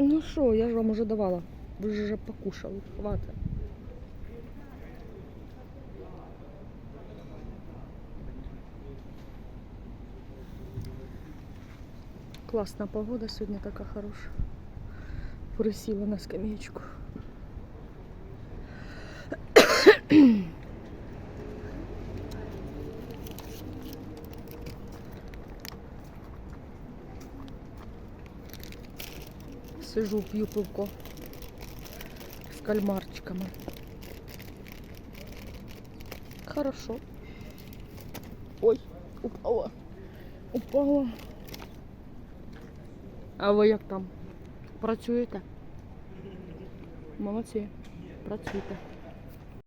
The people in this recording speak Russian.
Ну що, я ж вам уже давала. Ви ж вже покушали. Хватить. Класна погода сьогодні така хороша. Присіла на скамеечку. Сижу, п'ю пивко з кальмарчиками. Хорошо. Ой, упала. Упала. А ви як там? Працюєте? Молодці. Працюйте.